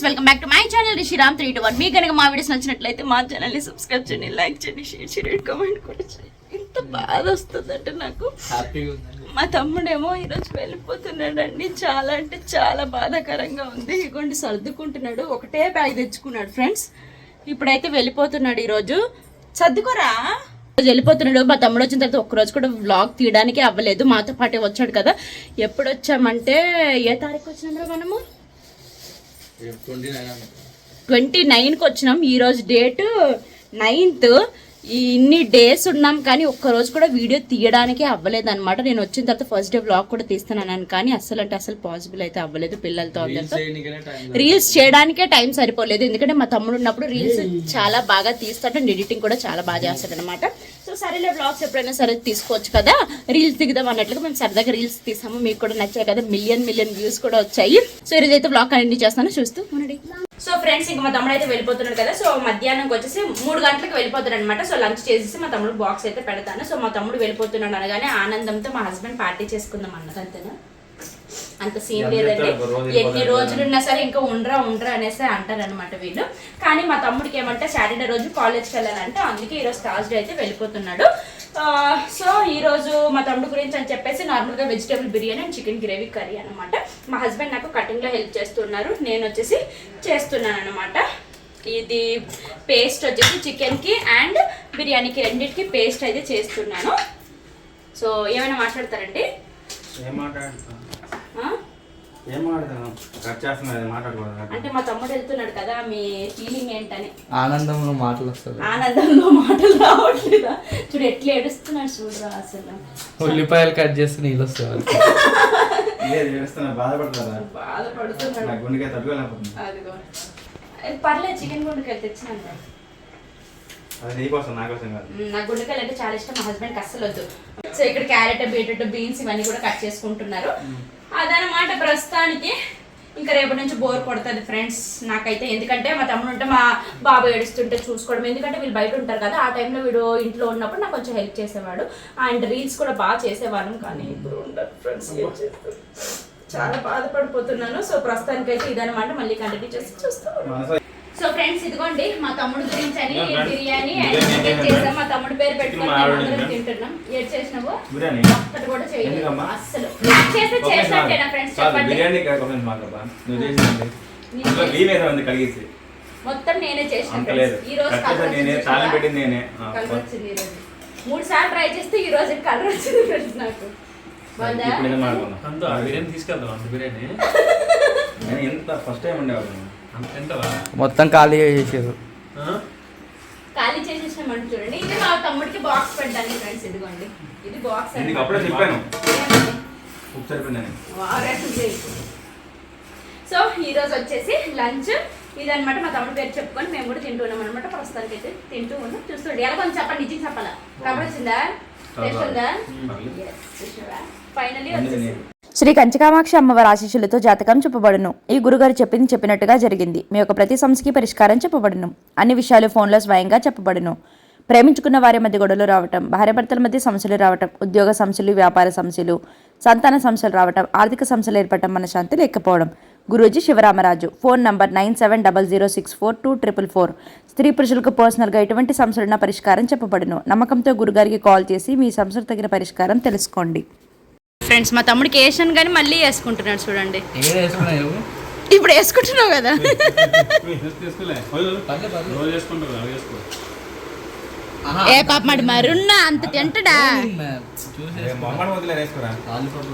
Friends welcome back to my channel Rishiram three two one. మీకు కనుక మా videos నచ్చినట్లయితే మా ఛానల్ని సబ్స్క్రైబ్ చేయండి లైక్ చేయండి షేర్ చేయండి కామెంట్ కూడా చేయండి. ఎంత బాధ వస్తుందంటే నాకు. మా తమ్ముడేమో ఈరోజు వెళ్ళిపోతున్నాడండి. చాలా అంటే చాలా బాధాకరంగా ఉంది. ఇగోండి సర్దుకుంటున్నాడు. ఒకటే బ్యాగ్ తెచ్చుకున్నాడు ఫ్రెండ్స్. ఇప్పుడైతే వెళ్ళిపోతున్నాడు ఈరోజు. సర్దుకోరా? వెళ్ళిపోతున్నాడు. మా తమ్ముడు వచ్చిన తర్వాత ఒక్కరోజు కూడా వ్లాగ్ తీయడానికి అవ్వలేదు. మాతో పాటే వచ్చాడు కదా. ఎప్పుడు వచ్చామంటే ఏ తారీఖు వచ్చినాం మనము? ట్వంటీ నైన్ ట్వంటీ నైన్కి వచ్చినాం. ఈరోజు డేట్ నైన్త్. ఇన్ని డేస్ ఉన్నాం కానీ ఒక్క రోజు కూడా వీడియో తీయడానికే అవ్వలేదు అనమాట నేను వచ్చిన తర్వాత ఫస్ట్ డే వ్లాగ్ కూడా తీస్తున్నాను కానీ అస్సలు అంటే అసలు పాసిబుల్ అయితే అవ్వలేదు పిల్లలతో రీల్స్ చేయడానికే టైం సరిపోలేదు. ఎందుకంటే మా తమ్ముడు ఉన్నప్పుడు రీల్స్ చాలా బాగా తీస్తాడు అండ్ ఎడిటింగ్ కూడా చాలా బాగా చేస్తాడు అనమాట సో సరేలే బ్లాగ్స్ ఎప్పుడైనా సరే తీసుకోవచ్చు కదా. రీల్స్ దిగుదాం అన్నట్లుగా మేము సరదాగా రీల్స్ తీసాము. మీకు కూడా నచ్చాయి కదా. మిలియన్ మిలియన్ వ్యూస్ కూడా వచ్చాయి. సో ఈరోజు అయితే బ్లాగ్ కంటిన్యూ చేస్తాను. చూస్తూ ఉండండి. సో ఫ్రెండ్స్ ఇంకా మా తమ్ముడు అయితే వెళ్ళిపోతున్నాడు కదా. సో మధ్యాహ్నంకి వచ్చేసి మూడు గంటలకు వెళ్ళిపోతాడు అనమాట సో లంచ్ చేసేసి మా తమ్ముడు బాక్స్ అయితే పెడతాను. సో మా తమ్ముడు వెళ్ళిపోతున్నాడు అనగానే ఆనందంతో మా హస్బెండ్ పార్టీ చేసుకుందాం అన్నది అంత సీన్ లేదండి ఎన్ని రోజులున్నా సరే ఇంకా ఉండరా ఉండరా అనేసి అంటారు అనమాట వీళ్ళు. కానీ మా తమ్ముడికి ఏమంటే సాటర్డే రోజు కాలేజ్కి వెళ్ళాలంటే. అందుకే ఈరోజు థర్స్డే అయితే వెళ్ళిపోతున్నాడు. సో ఈ రోజు మా తమ్ముడు గురించి అని చెప్పేసి నార్మల్గా vegetable biryani and chicken gravy curry అనమాట మా హస్బెండ్ నాకు కటింగ్లో హెల్ప్ చేస్తున్నారు. నేను వచ్చేసి చేస్తున్నాను అనమాట ఇది పేస్ట్ వచ్చేసి చికెన్కి అండ్ బిర్యానీకి రెండింటికి పేస్ట్ అయితే చేస్తున్నాను. సో ఏమైనా మాట్లాడతారండి? ఏం మాట్లాడుతున్నాం ఆ? ఏం మాట్లాడుతున్నాం కట్ చేస్తున్నది మాట్లాడకూడదు అంటే మా తమ్ముడు వెళ్తున్నాడు కదా మీ ఫీలింగ్ ఏంటని. ఆనందంలో మాటలు వస్తుంది ఆనందంలో మాటలు రావట్లేదా? చూడు ఎట్లా ఏడుస్తున్నాడు చూడరా అసలు. ఉల్లిపాయలు కట్ చేస్తే నీళ్ళు వస్తాయి? లేదు ఏడుస్తున్నా బాధపడతారా బాధపడుతున్నాడు. నా గుండెకాయ తట్టుకోలేకపోతుంది. పర్లేదు చికెన్ గుండెకాయలు తెచ్చినాను అది నీకోసం నా కోసం కాదు మ్, నాకు గుండెకాయలు అంటే చాలా ఇష్టం మా హస్బెండ్ అస్సలు వద్దు. సో ఇక్కడ క్యారెట్ బీట్రూట్ బీన్స్ ఇవన్నీ కూడా కట్ చేసుకుంటున్నారు. అదనమాట ప్రస్తుతానికి. ఇంకా రేపటి నుంచి బోర్ కొడుతుంది ఫ్రెండ్స్ నాకైతే. ఎందుకంటే మా తమ్ముడు ఉంటే మా బాబు ఏడుస్తుంటే చూసుకోవడం. ఎందుకంటే వీళ్ళు బయట ఉంటారు కదా ఆ టైంలో వీడు ఇంట్లో ఉన్నప్పుడు నాకు కొంచెం హెల్ప్ చేసేవాడు. అండ్ రీల్స్ కూడా బాగా చేసేవాళ్ళం కానీ ఇప్పుడు ఉండదు ఫ్రెండ్స్ చాలా బాధపడిపోతున్నాను. సో ప్రస్తుతానికైతే ఇదనమాట. మళ్ళీ కంటిన్యూ చేసి చూస్తాం. మనసు సో ఫ్రెండ్స్ ఇదిగోండి మా తమ్ముడు గురించి అని. బిర్యానీ? చేసాం. మా తమ్ముడు పేరు పెట్టుకొని. తింటున్నాం. ఏడ్ చేసినావు? బిర్యానీ. ఒక్కటి కూడా చేయలేదు? అస్సలు. చేస్తే చేసినట్టేనా. ఫ్రెండ్స్ చెప్పండి. బిర్యానీ నువ్వు కడిగేసి. మొత్తం నేనే చేసిన ఈ రోజు నేనే తాళం నేనే. కలర్ వచ్చింది ఈ రోజు. మూడు సార్లు ట్రై చేస్తే ఈ రోజు కలర్ వచ్చింది ఫ్రెండ్స్ నాకు. బిర్యానీ తీసుకెళ్దాం అంత బిర్యానీ. నేను ఎంత ఫస్ట్ టైం ఎంతవా మొత్తం ఖాళీగా చేసారు ఆ? ఖాళీ చేసేసినామంటే చూడండి. ఇది మా తమ్ముడికి బాక్స్ పెట్టండి ఫ్రెండ్స్ ఇదిగోండి. ఇది బాక్స్ నీకు అప్పుడే చెప్పాను. సో ఈ రోజు వచ్చేసి లంచ్ ఇదన్నమాట మా తమ్ముడు పేరు చెప్పుకొని మేము కూడా తింటున్నాం అనమాట ప్రస్తుతానికి అయితే తింటూ ఉన్నాం. చూస్తుండే. ఎలా కొంచెం చెప్పండి. నిజం చెప్పాలా? కబర్ వచ్చిందా? టేస్ట్ ఉందా? ఫైనలీ వచ్చేసి శ్రీ కంచకామాక్ష అమ్మవారి ఆశీస్సులతో జాతకం చెప్పబడును ఈ గురుగారు చెప్పింది చెప్పినట్టుగా జరిగింది. మీ యొక్క ప్రతి సమస్యకి పరిష్కారం చెప్పబడును. అన్ని విషయాలు ఫోన్లో స్వయంగా చెప్పబడును. ప్రేమించుకున్న వారి మధ్య గొడవలు రావటం భార్యాభర్తల మధ్య సమస్యలు రావటం ఉద్యోగ సమస్యలు వ్యాపార సమస్యలు సంతాన సమస్యలు రావటం ఆర్థిక సమస్యలు ఏర్పడటం మనశాంతి లేకపోవడం. Guruji Shivaramaraju phone number nine seven double zero six four two triple four. స్త్రీ పురుషులకు పర్సనల్గా ఎటువంటి సమస్యలున్న పరిష్కారం చెప్పబడును. నమ్మకంతో గురుగారికి కాల్ చేసి మీ సమస్యలు తగిన పరిష్కారం తెలుసుకోండి. ఫ్రెండ్స్ మా తమ్ముడికి వేసాను కానీ మళ్ళీ వేసుకుంటున్నాడు చూడండి. ఇప్పుడు వేసుకుంటున్నావు కదా. ఏ పాప మరి మరున్నా అంత తింటడా?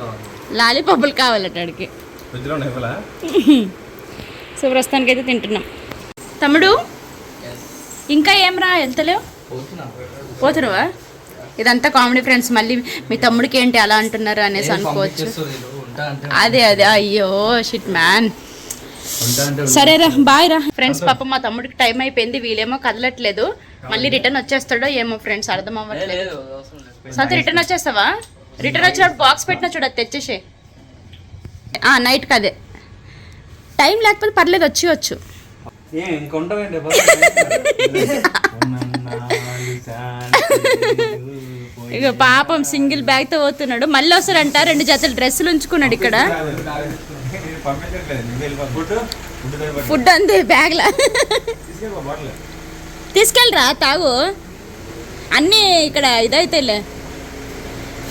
కావాలి లాలీపాపులు కావాలట ఉన్నాయి ఇవ్వలా? సో ప్రస్తుతానికి అయితే తింటున్నాం. తమ్ముడు ఇంకా ఏం రా వెళ్తలేవు పోతున్నా. పోతున్నావా? ఇదంతా కామెడీ ఫ్రెండ్స్ మళ్ళీ మీ తమ్ముడికి ఏంటి అలా అంటున్నారు అనేసి అనుకోవచ్చు. అదే అదే. అయ్యో షిట్ మ్యాన్ సరేరా బాయ్ రా. ఫ్రెండ్స్ పాప మా తమ్ముడికి టైం అయిపోయింది వీళ్ళేమో కదలట్లేదు. మళ్ళీ రిటర్న్ వచ్చేస్తాడో ఏమో ఫ్రెండ్స్ అర్థం అవ్వట్లేదు. సంత రిటర్న్ వచ్చేస్తావా? రిటర్న్ వచ్చినప్పుడు బాక్స్ పెట్టినా చూడ తెచ్చేసే నైట్కి అదే టైం లేకపోతే పర్లేదు వచ్చి వచ్చు ఇంకా పాపం సింగిల్ బ్యాగ్తో పోతున్నాడు. మళ్ళీ వస్తారంట రెండు జతలు డ్రెస్సులు ఉంచుకున్నాడు ఇక్కడ. ఫుడ్ అంతే బ్యాగ్లా తీసుకెళ్ళరా తాగు. అన్నీ ఇక్కడ ఇదైతేలే.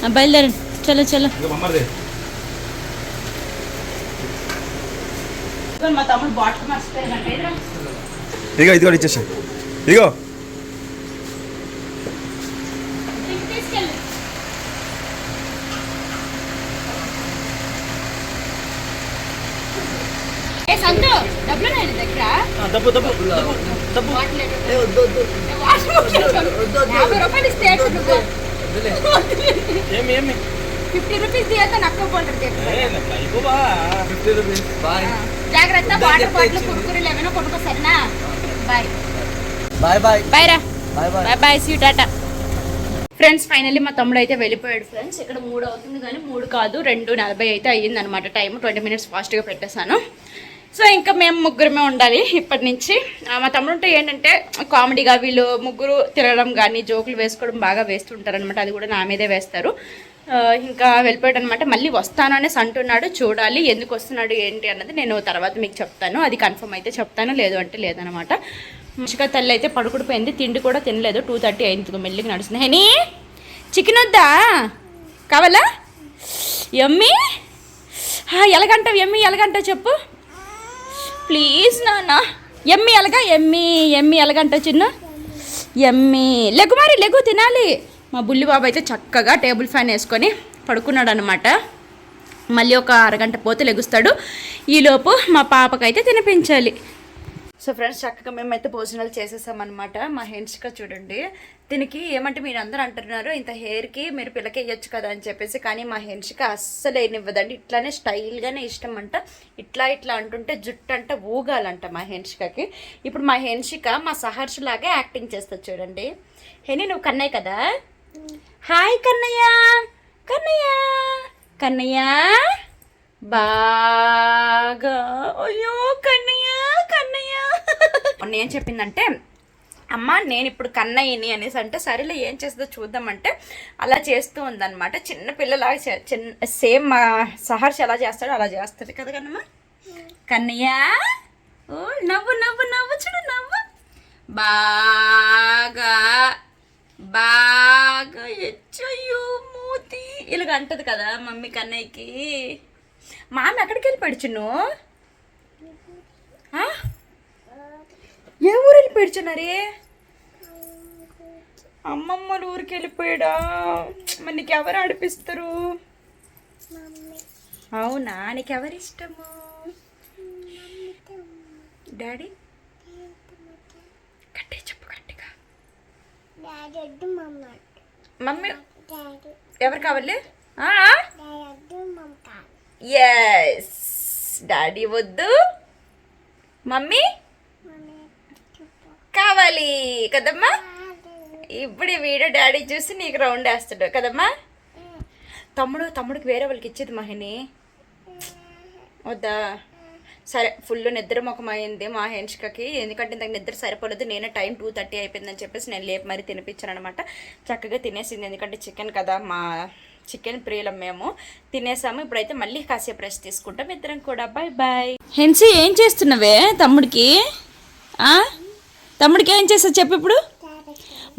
ఆ, బయలుదేరండి చలో చలో. ఇదిగో ఇది కూడా ఇచ్చేసా. ఇదిగో తీసుకెళ్ళి ఏ సంతు డబ్బులు ఉన్నాయి నీ దగ్గర డబ్బు డబ్బు డబ్బు బాటిల్ ఎక్కడ? ఏ, వాషింగ్ మెషిన్. యాభై ఏమి ఏమి? ఫిఫ్టీ రూపీస్ నక్క ఫిఫ్టీ బాయ్. జాగ్రత్త వాటర్ బాటిల్ కురుకురీలు ఏమైనా కొనుక్కో సరేనా? బాయ్. Bye bye. బాయ్ రా. Bye bye. Bye bye see Tata. Friends finally మా తమ్ముడు అయితే వెళ్ళిపోయాడు ఫ్రెండ్స్. ఇక్కడ మూడు అవుతుంది కానీ మూడు కాదు రెండు నలభై అయితే అయ్యింది అనమాట టైం ట్వంటీ మినిట్స్ ఫాస్ట్గా పెట్టేశాను. సో ఇంకా మేము ముగ్గురమే ఉండాలి ఇప్పటి నుంచి. మా తమ్ముడు ఉంటే ఏంటంటే కామెడీగా వీళ్ళు ముగ్గురు తిరగడం కానీ జోకులు వేసుకోవడం బాగా వేస్తుంటారు అనమాట అది కూడా నా మీదే వేస్తారు. ఇంకా వెళ్ళిపోయాడు అనమాట మళ్ళీ వస్తాను అనేసి అంటున్నాడు. చూడాలి ఎందుకు వస్తున్నాడు ఏంటి అన్నది నేను తర్వాత మీకు చెప్తాను. అది కన్ఫర్మ్ అయితే చెప్తాను లేదు అంటే లేదనమాట మంచిగా తల్లి అయితే పడుకుడిపోయింది. తిండి కూడా తినలేదు. టూ థర్టీ అయింది. మెల్లికి నడుస్తుంది. హెనీ చికెన్ వద్దా? కావాలా? ఎమ్మి ఎలాగంటావు ఎమ్మి ఎలాగంటావు చెప్పు. ప్లీజ్ నాన్న. ఎమ్మి అలగా ఎమ్మి ఎమ్మి ఎలగంట చిన్న? ఎమ్మి. లెగు మరి లెగు తినాలి. మా బుల్లి బాబు అయితే చక్కగా టేబుల్ ఫ్యాన్ వేసుకొని పడుకున్నాడు అనమాట మళ్ళీ ఒక అరగంట పోతే లెగుస్తాడు. ఈలోపు మా పాపకైతే తినిపించాలి. సో ఫ్రెండ్స్ చక్కగా మేమైతే భోజనాలు చేసేసామన్నమాట. మా హెన్స్గా చూడండి. దీనికి ఏమంటే మీరు అందరూ అంటున్నారు ఇంత హెయిర్కి మీరు పిల్లకి వేయొచ్చు కదా అని చెప్పేసి కానీ మా హెన్షిక అస్సలు ఏనివ్వదండి ఇట్లానే స్టైల్గానే ఇష్టం అంట ఇట్లా ఇట్లా అంటుంటే జుట్టు అంట ఊగాలంట మా హెన్షికకి ఇప్పుడు మా హెన్షిక మా సహర్ష్ లాగే యాక్టింగ్ చేస్తుంది చూడండి. హెని నువ్వు కన్నయ్య కదా? హాయ్ కన్నయ్య! కన్నయ్య! కన్నయ్య! బాగా అయ్యో కన్నయ్య మొన్న ఏం చెప్పిందంటే అమ్మ నేను ఇప్పుడు కన్నయ్యని అనేసి అంటే సరేలే ఏం చేస్తుందో చూద్దామంటే అలా చేస్తూ ఉందన్నమాట. చిన్న పిల్లలాగా చే- చిన్న సేమ్ మా సహర్ష్ ఎలా చేస్తాడో అలా చేస్తుంది కదా కన్నమ్మ? కన్నయ్య ఓ నవ్వు నవ్వు నవ్వు చూడు నవ్వు. బాగా బాగా ఎచ్చయ్యో మూతి. ఇలాగ అంటది కదా మమ్మీ కన్నయ్యకి. మామ ఎక్కడికి వెళ్ళి చిన్ను ఆ? ఏ ఊరు వెళ్ళిపోయాడు చిన్నారే అమ్మమ్మ ఊరికి వెళ్ళిపోయాడా మరి నీకు ఎవరు ఆడిపిస్తారు? అవునా? నీకు ఎవరు ఇష్టము డాడీ? గట్టి చెప్పు గట్టిగా. మమ్మీ. ఎవరు కావాలి? ఎస్ డాడీ వద్దు. మమ్మీ? కావాలి కదమ్మా? ఇప్పుడు ఈ వీడియో డాడీ చూసి నీకు రౌండ్ వేస్తాడు కదమ్మా? తమ్ముడు తమ్ముడికి వేరే వాళ్ళకి ఇచ్చేది మహిని. వద్దా? సరే ఫుల్ నిద్ర ముఖం అయింది మా హెన్షికకి. ఎందుకంటే ఇంతకు నిద్ర సరిపోలేదు నేనే టైం టూ థర్టీ అయిపోయిందని చెప్పేసి నేను లేపు మరీ తినిపించాను అనమాట. చక్కగా తినేసింది ఎందుకంటే చికెన్ కదా మా చికెన్ ప్రియులం మేము. తినేసాము ఇప్పుడైతే మళ్ళీ కాసేపు రెస్ట్ తీసుకుంటాం ఇద్దరం కూడా. బాయ్ బాయ్ హెన్సీ ఏం చేస్తున్నావే తమ్ముడికి? ఆ? తమ్ముడికి ఏం చేస్తావు చెప్పు ఇప్పుడు?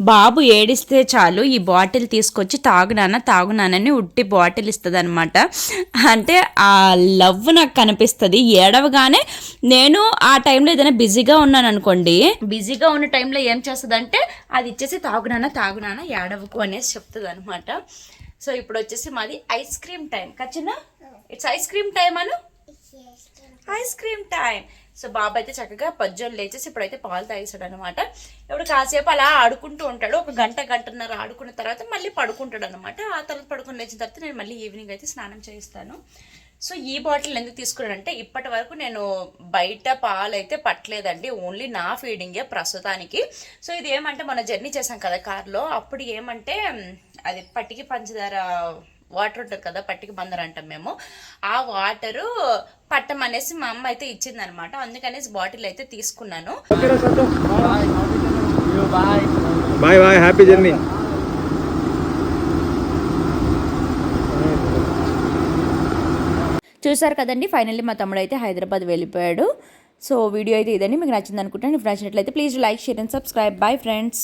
బాబు ఏడిస్తే చాలు ఈ బాటిల్ తీసుకొచ్చి తాగునానా తాగునానని ఉట్టి బాటిల్ ఇస్తుంది అనమాట అంటే ఆ లవ్ నాకు కనిపిస్తుంది. ఏడవగానే నేను ఆ టైంలో ఏదైనా బిజీగా ఉన్నాను అనుకోండి బిజీగా ఉన్న టైంలో ఏం చేస్తుంది అంటే అది ఇచ్చేసి తాగునానా తాగునానా ఏడవకు అనేసి చెప్తుంది అనమాట సో ఇప్పుడు వచ్చేసి మాది ఐస్ క్రీమ్ టైం. ఖచ్చితంగా ఇట్స్ ఐస్ క్రీమ్ టైం అను? ఐస్ క్రీమ్ టైం సో బాబు అయితే చక్కగా పజ్జోలు లేచేసి ఇప్పుడైతే పాలు తాగేసాడు అనమాట ఇప్పుడు కాసేపు అలా ఆడుకుంటూ ఉంటాడు. ఒక గంట గంటన్నర ఆడుకున్న తర్వాత మళ్ళీ పడుకుంటాడు అనమాట ఆ తర్వాత పడుకుని లేచిన తర్వాత నేను మళ్ళీ ఈవినింగ్ అయితే స్నానం చేయిస్తాను. సో ఈ బాటిల్ ఎందుకు తీసుకున్నానంటే ఇప్పటి వరకు నేను బయట పాలు అయితే పట్టలేదండి. ఓన్లీ నా ఫీడింగే ప్రస్తుతానికి. సో ఇది ఏమంటే మన జర్నీ చేసాం కదా కార్లో అప్పుడు ఏమంటే అది పట్టికి పంచదార వాటర్ ఉంటుంది కదా పట్టిక బందర్ అంటాం మేము. ఆ వాటరు పట్టమనేసి మా అమ్మ అయితే ఇచ్చింది అనమాట అందుకనేసి బాటిల్ అయితే తీసుకున్నాను. Bye bye happy journey. చూసారు కదండి ఫైనల్లీ మా తమ్ముడు అయితే హైదరాబాద్ వెళ్ళిపోయాడు. సో వీడియో అయితే ఇదండి. మీకు నచ్చింది అనుకుంటాను నచ్చినట్లయితే please like share and subscribe. Bye friends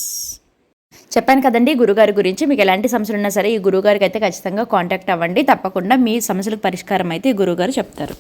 చెప్పాను కదండి గురుగారి గురించి. మీకు ఎలాంటి సమస్యలు ఉన్నా సరే ఈ గురుగారికి అయితే ఖచ్చితంగా కాంటాక్ట్ అవ్వండి. తప్పకుండా మీ సమస్యలకు పరిష్కారం అయితే ఈ గురుగారు చెప్తారు.